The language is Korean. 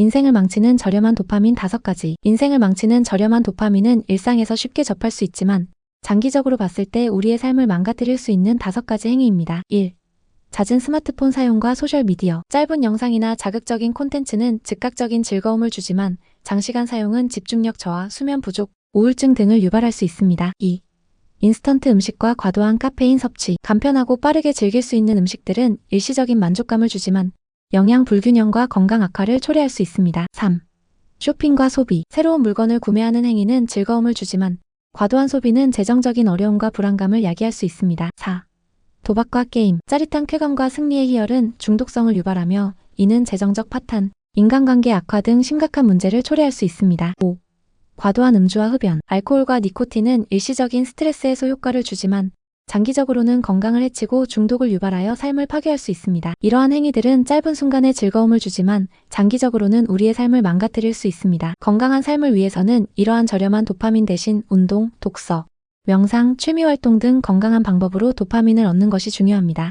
인생을 망치는 저렴한 도파민 5가지. 인생을 망치는 저렴한 도파민은 일상에서 쉽게 접할 수 있지만 장기적으로 봤을 때 우리의 삶을 망가뜨릴 수 있는 5가지 행위입니다. 1. 잦은 스마트폰 사용과 소셜미디어. 짧은 영상이나 자극적인 콘텐츠는 즉각적인 즐거움을 주지만 장시간 사용은 집중력 저하, 수면 부족, 우울증 등을 유발할 수 있습니다. 2. 인스턴트 음식과 과도한 카페인 섭취. 간편하고 빠르게 즐길 수 있는 음식들은 일시적인 만족감을 주지만 영양 불균형과 건강 악화를 초래할 수 있습니다. 3. 쇼핑과 소비. 새로운 물건을 구매하는 행위는 즐거움을 주지만 과도한 소비는 재정적인 어려움과 불안감을 야기할 수 있습니다. 4. 도박과 게임. 짜릿한 쾌감과 승리의 희열은 중독성을 유발하며 이는 재정적 파탄, 인간관계 악화 등 심각한 문제를 초래할 수 있습니다. 5. 과도한 음주와 흡연. 알코올과 니코틴은 일시적인 스트레스 해소 효과를 주지만 장기적으로는 건강을 해치고 중독을 유발하여 삶을 파괴할 수 있습니다. 이러한 행위들은 짧은 순간의 즐거움을 주지만 장기적으로는 우리의 삶을 망가뜨릴 수 있습니다. 건강한 삶을 위해서는 이러한 저렴한 도파민 대신 운동, 독서, 명상, 취미 활동 등 건강한 방법으로 도파민을 얻는 것이 중요합니다.